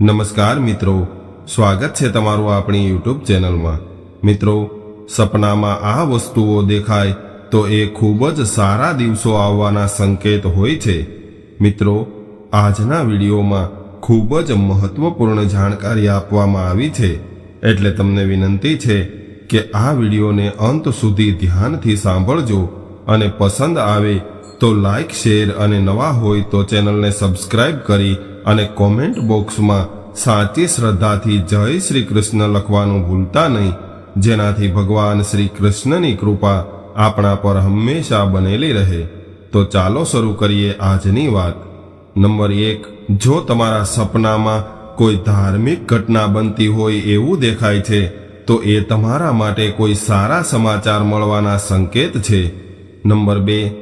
નમસ્કાર મિત્રો. સ્વાગત છે તમારું આપણી યુટ્યુબ ચેનલમાં. મિત્રો, સપનામાં આ વસ્તુઓ દેખાય તો એ ખૂબ જ સારા દિવસો આવવાના સંકેત હોય છે. મિત્રો, આજના વિડીયોમાં ખૂબ જ મહત્વપૂર્ણ જાણકારી આપવામાં આવી છે. એટલે તમને વિનંતી છે કે આ વિડીયોને અંત સુધી ધ્યાનથી સાંભળજો અને પસંદ આવે તો લાઇક શેર અને નવા હોય તો ચેનલને સબસ્ક્રાઇબ કરી અને કોમેન્ટ બોક્સમાં સાચી શ્રદ્ધાથી જય શ્રી કૃષ્ણ લખવાનું ભૂલતા નહીં. જેનાથી ભગવાન શ્રી કૃષ્ણની કૃપા આપણા પર હંમેશા બનેલી રહે. તો ચાલો શરૂ કરીએ આજની વાત. નંબર એક, જો તમારા સપનામાં કોઈ ધાર્મિક ઘટના બનતી હોય એવું દેખાય છે, તો એ તમારા માટે કોઈ સારા સમાચાર મળવાના સંકેત છે. નંબર બે,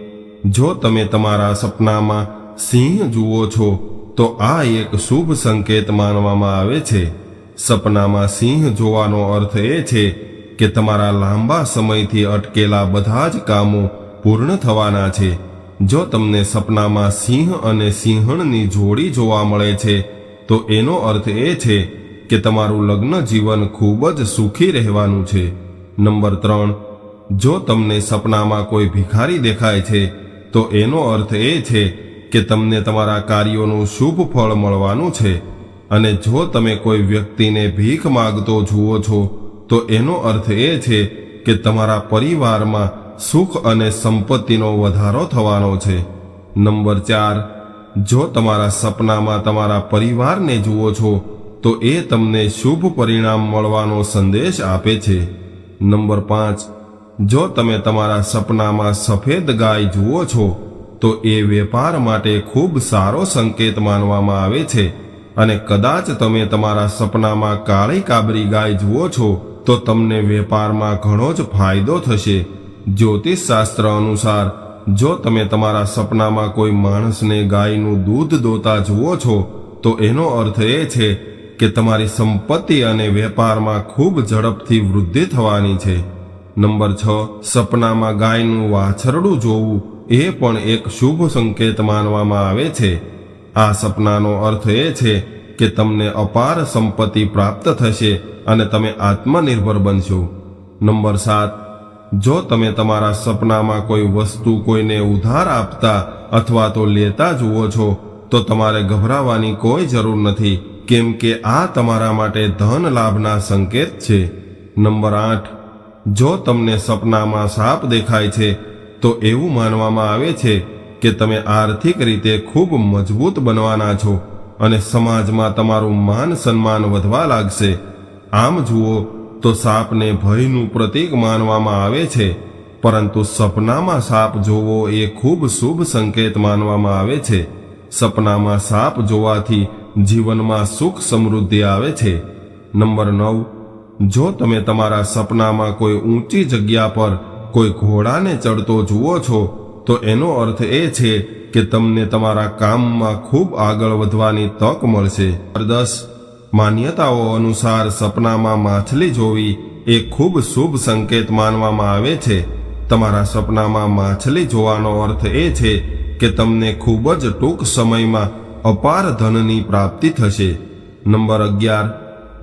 જો તમે તમારા સપનામાં સિંહ જુઓ છો તો આ એક શુભ સંકેત માનવામાં આવે છે. સપનામાં સિંહ જોવાનો અર્થ એ છે કે તમારા લાંબા સમયથી અટકેલા બધા જ કામો પૂર્ણ થવાના છે. જો તમને સપનામાં સિંહ અને સિંહણની જોડી જોવા મળે છે, તો એનો અર્થ એ છે કે તમારું લગ્ન જીવન ખૂબ જ સુખી રહેવાનું છે. નંબર ત્રણ, જો તમને સપનામાં કોઈ ભિખારી દેખાય છે, તો એનો અર્થ એ છે કે તમને તમારા કાર્યોનું શુભ ફળ મળવાનું છે. અને જો તમે કોઈ વ્યક્તિને ભીખ માગતો જુઓ છો, તો એનો અર્થ એ છે કે તમારા પરિવારમાં સુખ અને સંપત્તિનો વધારો થવાનો છે. નંબર ચાર, જો તમારા સપનામાં તમારા પરિવારને જુઓ છો, તો એ તમને શુભ પરિણામ મળવાનો સંદેશ આપે છે. નંબર પાંચ, જો તમે તમારા સપનામાં સફેદ ગાય જુઓ છો તો એ વેપાર માટે ખૂબ સારો સંકેત માનવામાં આવે છે. અને કદાચ તમે તમારા સપનામાં કાળી કાબરી ગાય જુઓ છો, તો તમને વેપારમાં ઘણો જ ફાયદો થશે. જ્યોતિષ શાસ્ત્ર અનુસાર, જો તમે તમારા સપનામાં કોઈ માણસને ગાયનું દૂધ દોતા જુઓ છો, તો એનો અર્થ એ છે કે તમારી સંપત્તિ અને વેપારમાં ખૂબ ઝડપથી વૃદ્ધિ થવાની છે. નંબર છ, સપનામાં ગાયનું વાછરડું જોવું. એ પણ એક શુભ સંકેત માનવામાં આવે છે. આ સપનાનો અર્થ એ છે કે તમને અપાર સંપત્તિ પ્રાપ્ત થશે અને તમે આત્મનિર્ભર બનશો. નંબર સાત, જો તમે તમારા સપનામાં કોઈ વસ્તુ કોઈને ઉધાર આપતા અથવા તો લેતા જુઓ છો, તો તમારે ગભરાવાની કોઈ જરૂર નથી, કેમ કે આ તમારા માટે ધન લાભના સંકેત છે. નંબર આઠ, જો તમને સપનામાં સાપ દેખાય છે તો એવું માનવામાં આવે છે કે તમે આર્થિક રીતે ખૂબ મજબૂત બનવાના છો અને સમાજમાં તમારું માન સન્માન વધવા લાગશે. આમ જુઓ, તો સાપને ભયનું પ્રતીક માનવામાં આવે છે, પરંતુ સપનામાં સાપ જોવો એ ખૂબ શુભ સંકેત માનવામાં આવે છે. સપનામાં સાપ જોવાથી જીવનમાં સુખ સમૃદ્ધિ આવે છે. નંબર નવ, જો તમે તમારા સપનામાં કોઈ ઊંચી જગ્યા પર કોઈ ઘોડાને ચડતો જુઓ છો, તો એનો અર્થ એ છે કે તમને તમારા કામમાં ખૂબ આગળ વધવાની તક મળશે. દસ માન્યતાઓ અનુસાર સપનામાં માછલી જોવી એ ખૂબ શુભ સંકેત માનવામાં આવે છે. તમારા સપનામાં માછલી જોવાનો અર્થ એ છે કે તમને ખૂબ જ ટૂંક સમયમાં અપાર ધનની પ્રાપ્તિ થશે. નંબર અગિયાર,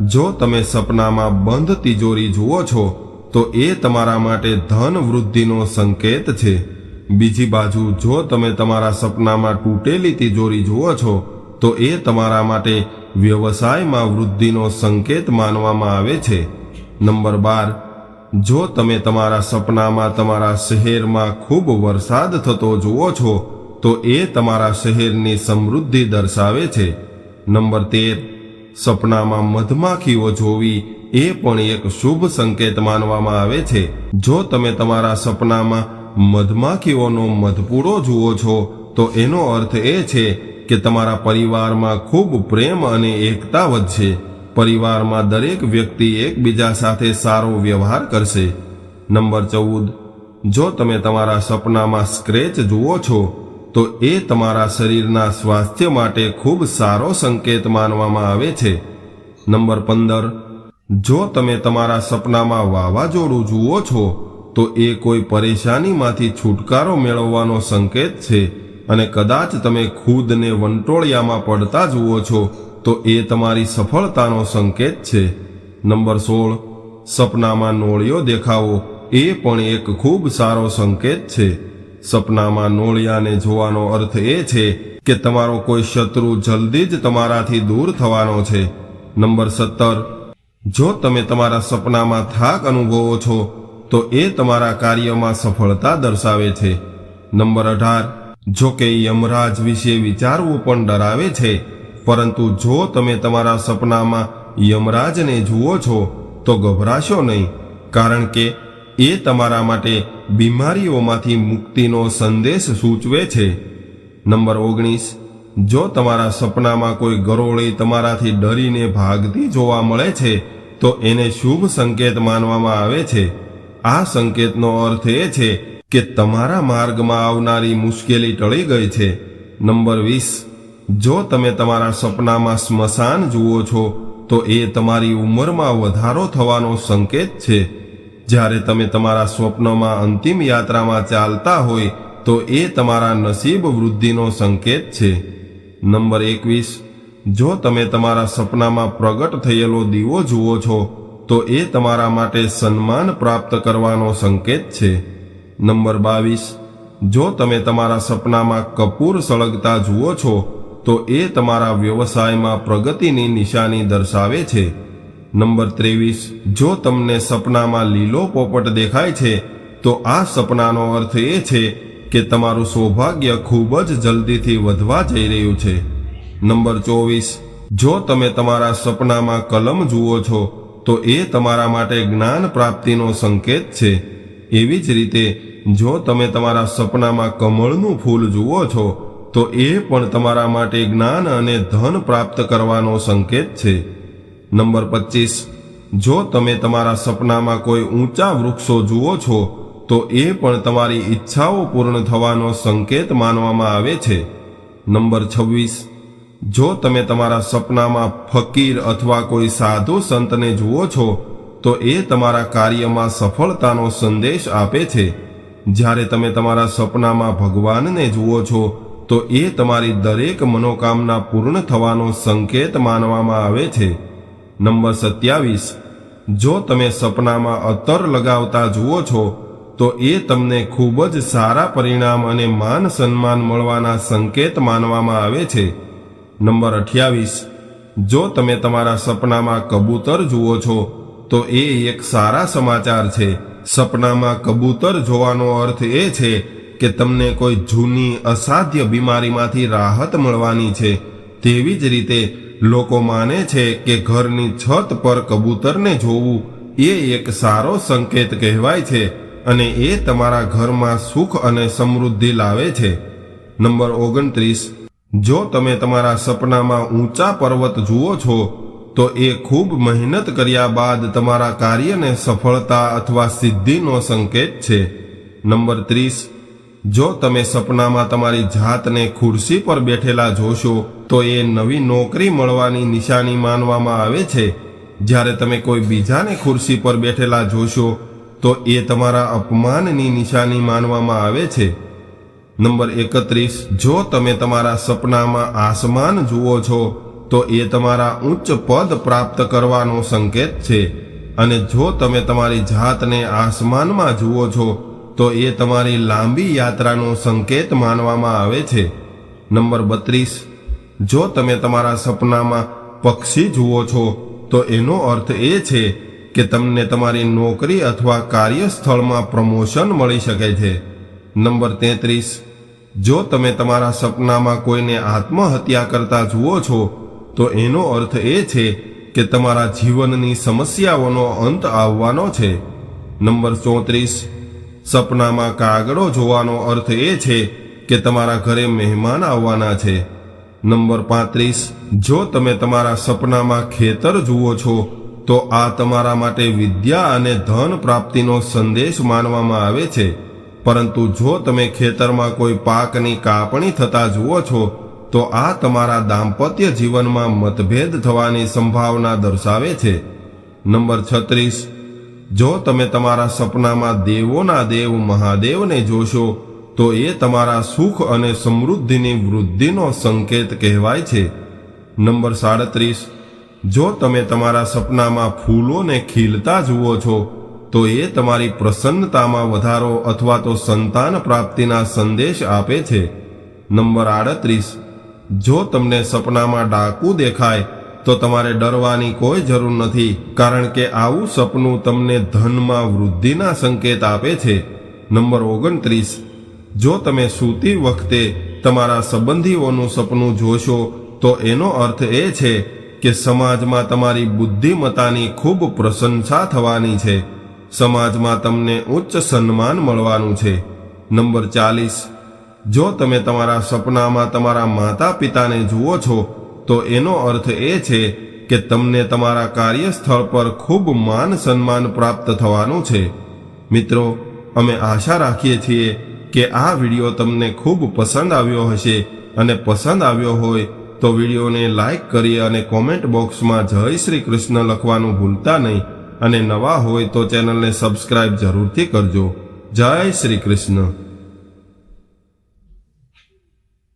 જો તમે સપનામાં બંધ તિજોરી જુઓ છો તો એ તમારા માટે ધન વૃદ્ધિનો સંકેત છે. બીજી બાજુ જો તમે તમારા સપનામાં તૂટેલી તિજોરી જુઓ છો, તો એ તમારા માટે વ્યવસાયમાં વૃદ્ધિનો સંકેત માનવામાં આવે છે. નંબર બાર, જો તમે તમારા સપનામાં તમારા શહેરમાં ખૂબ વરસાદ થતો જુઓ છો, તો એ તમારા શહેરની સમૃદ્ધિ દર્શાવે છે. નંબર તેર, સપનામાં મધમાખીઓ જોવી એ પણ એક શુભ સંકેત માનવામાં આવે છે. જો તમે તમારા સપનામાં મધમાખીઓનો મધપૂડો જુઓ છો, તો એનો અર્થ એ છે કે તમારા પરિવારમાં ખૂબ પ્રેમ અને એકતા વધશે. પરિવારમાં દરેક વ્યક્તિ એકબીજા સાથે સારો વ્યવહાર કરશે. નંબર ચૌદ. જો તમે તમારા સપનામાં સ્ક્રેચ જુઓ છો, તો એ તમારા શરીરના સ્વાસ્થ્ય માટે ખૂબ સારો સંકેત માનવામાં આવે છે. નંબર પંદર. જો તમે તમારા સપનામાં વાવાઝોડું જુઓ છો, તો એ કોઈ પરેશાનીમાંથી છુટકારો મેળવવાનો સંકેત છે. અને કદાચ તમે ખુદને વંટોળિયામાં પડતા જુઓ છો, તો એ તમારી સફળતાનો સંકેત છે. નંબર સોળ. સપનામાં નોળિયો દેખાવો, એ પણ એક ખૂબ સારો સંકેત છે. સપનામાં નોળિયાને જોવાનો અર્થ એ છે કે તમારો કોઈ શત્રુ જલ્દી જ તમારાથી દૂર થવાનો છે. નંબર સત્તર. જો તમે તમારા સપનામાં થાક અનુભવો છો, તો એ તમારા કાર્યમાં સફળતા દર્શાવે છે. નંબર અઢાર, જો કે યમરાજ વિશે વિચારવું પણ ડરાવે છે, પરંતુ જો તમે તમારા સપનામાં યમરાજને જુઓ છો, તો ગભરાશો નહીં, કારણ કે એ તમારા માટે બીમારીઓમાંથી મુક્તિનો સંદેશ સૂચવે છે. નંબર ઓગણીસ જો તમારા સપનામાં કોઈ ગરોળી તમારાથી ડરીને ભાગતી જોવા મળે છે, તો એને શુભ સંકેત માનવામાં આવે છે. આ સંકેતનો અર્થ એ છે કે તમારા માર્ગમાં આવનારી મુશ્કેલી ટળી ગઈ છે. નંબર વીસ, જો તમે તમારા સપનામાં સ્મશાન જુઓ છો, તો એ તમારી ઉંમરમાં વધારો થવાનો સંકેત છે. જ્યારે તમે તમારા સ્વપ્નમાં અંતિમ યાત્રામાં ચાલતા હોય, તો એ તમારા નસીબ વૃદ્ધિનો સંકેત છે. નંબર એકવીસ. જો તમે તમારા સપનામાં પ્રગટ થયેલો દીવો જુઓ છો, તો એ તમારા માટે સન્માન પ્રાપ્ત કરવાનો સંકેત છે. નંબર બાવીસ. જો તમે તમારા સપનામાં કપૂર સળગતા જુઓ છો, તો એ તમારા વ્યવસાયમાં પ્રગતિની નિશાની દર્શાવે છે. નંબર ત્રેવીસ. જો તમને સપનામાં લીલો પોપટ દેખાય છે, તો આ સપનાનો અર્થ એ છે કે તમારું સૌભાગ્ય ખૂબ જ જલ્દીથી વધવા જઈ રહ્યું છે. નંબર ચોવીસ, જો તમે તમારા સપનામાં કલમ જુઓ છો, તો એ તમારા માટે જ્ઞાન પ્રાપ્તિનો સંકેત છે. એવી જ રીતે, જો તમે તમારા સપનામાં કમળનું ફૂલ જુઓ છો, તો એ પણ તમારા માટે જ્ઞાન અને ધન પ્રાપ્ત કરવાનો સંકેત છે. નંબર પચીસ, જો તમે તમારા સપનામાં કોઈ ઊંચા વૃક્ષો જુઓ છો તો એ પણ તમારી ઈચ્છાઓ પૂર્ણ થવાનો સંકેત માનવામાં આવે છે. નંબર છવ્વીસ. જો તમે તમારા સપનામાં ફકીર અથવા કોઈ સાધુ સંતને જુઓ છો, તો એ તમારા કાર્યમાં સફળતાનો સંદેશ આપે છે. જ્યારે તમે તમારા સપનામાં ભગવાનને જુઓ છો, તો એ તમારી દરેક મનોકામના પૂર્ણ થવાનો સંકેત માનવામાં આવે છે. નંબર સત્યાવીસ. જો તમે સપનામાં અત્તર લગાવતા જુઓ છો તો એ તમને ખૂબ જ સારા પરિણામ અને માન સન્માન મળવાના સંકેત માનવામાં આવે છે. નંબર અઠ્યાવીસ. જો તમે તમારા સપનામાં કબૂતર જુઓ છો, તો એ એક સારા સમાચાર છે. સપનામાં કબૂતર જોવાનો અર્થ એ છે કે તમને કોઈ જૂની અસાધ્ય બીમારીમાંથી રાહત મળવાની છે. તેવી જ રીતે લોકો માને છે કે ઘરની છત પર કબૂતરને જોવું એ એક સારો સંકેત કહેવાય છે. અને એ તમારા ઘરમાં સુખ અને સમૃદ્ધિ લાવે છે. નંબર ઓગણત્રીસ. જો તમે તમારા સપનામાં ઊંચા પર્વત જુઓ છો, તો એ ખૂબ મહેનત કર્યા બાદ તમારા કાર્યને સફળતા અથવા સિદ્ધિનો સંકેત છે. નંબર ત્રીસ. જો તમે સપનામાં તમારી જાતને ખુરશી પર બેઠેલા જોશો, તો એ નવી નોકરી મળવાની નિશાની માનવામાં આવે છે. જ્યારે તમે કોઈ બીજાને ખુરશી પર બેઠેલા જોશો તો એ તમારા અપમાનની નિશાની માનવામાં આવે છે. નંબર એકત્રીસ, જો તમે તમારા સપનામાં આસમાન જુઓ છો, તો એ તમારા ઉચ્ચ પદ પ્રાપ્ત કરવાનો સંકેત છે. અને જો તમે તમારી જાતને આસમાનમાં જુઓ છો, તો એ તમારી લાંબી યાત્રાનો સંકેત માનવામાં આવે છે. નંબર બત્રીસ, જો તમે તમારા સપનામાં પક્ષી જુઓ છો, તો એનો અર્થ એ છે કે તમને તમારી નોકરી અથવા કાર્યસ્થળમાં પ્રમોશન મળી શકે છે. નંબર તેત્રીસ, જો તમે તમારા સપનામાં કોઈને આત્મહત્યા કરતા જુઓ છો, તો એનો અર્થ એ છે કે તમારા જીવનની સમસ્યાઓનો અંત આવવાનો છે. નંબર ચોત્રીસ, સપનામાં કાગડો જોવાનો અર્થ એ છે કે તમારા ઘરે મહેમાન આવવાના છે. નંબર પાંત્રીસ, જો તમે તમારા સપનામાં ખેતર જુઓ છો તો આ તમારા માટે વિદ્યા અને ધન પ્રાપ્તિનો સંદેશ માનવામાં આવે છે. પરંતુ જો તમે ખેતરમાં કોઈ પાકની કાપણી થતા જુઓ છો, તો આ તમારા દાંપત્ય જીવનમાં મતભેદ થવાની સંભાવના દર્શાવે છે. નંબર છત્રીસ. જો તમે તમારા સપનામાં દેવોના દેવ મહાદેવને જોશો, તો એ તમારા સુખ અને સમૃદ્ધિની વૃદ્ધિનો સંકેત કહેવાય છે. નંબર સાડત્રીસ. જો તમે તમારા સપનામાં ફૂલોને ખીલતા જુઓ છો, તો એ તમારી પ્રસન્નતામાં વધારો અથવા તો સંતાન પ્રાપ્તિના સંદેશ આપે છે. નંબર આડત્રીસ. જો તમને સપનામાં ડાકુ દેખાય, તો તમારે ડરવાની કોઈ જરૂર નથી, કારણ કે આવું સપનું તમને ધનમાં વૃદ્ધિના સંકેત આપે છે. નંબર ઓગણત્રીસ. જો તમે સૂતી વખતે તમારા સંબંધીઓનું સપનું જોશો, તો એનો અર્થ એ છે કે સમાજમાં તમારી બુદ્ધિમત્તાની ખૂબ પ્રશંસા થવાની છે. સમાજમાં તમને ઉચ્ચ સન્માન મળવાનું છે. નંબર ચાલીસ. જો તમે તમારા સપનામાં તમારા માતા પિતાને જુઓ છો, તો એનો અર્થ એ છે કે તમને તમારા કાર્યસ્થળ પર ખૂબ માન સન્માન પ્રાપ્ત થવાનું છે. મિત્રો, અમે આશા રાખીએ છીએ કે આ વીડિયો તમને ખૂબ પસંદ આવ્યો હશે અને પસંદ આવ્યો હોય તો વિડીયોને લાઇક કરી અને કોમેન્ટ બોક્સમાં જય શ્રી કૃષ્ણ લખવાનું ભૂલતા નહીં અને નવા હોય તો ચેનલને સબસ્ક્રાઇબ જરૂરથી કરજો. જય શ્રી કૃષ્ણ.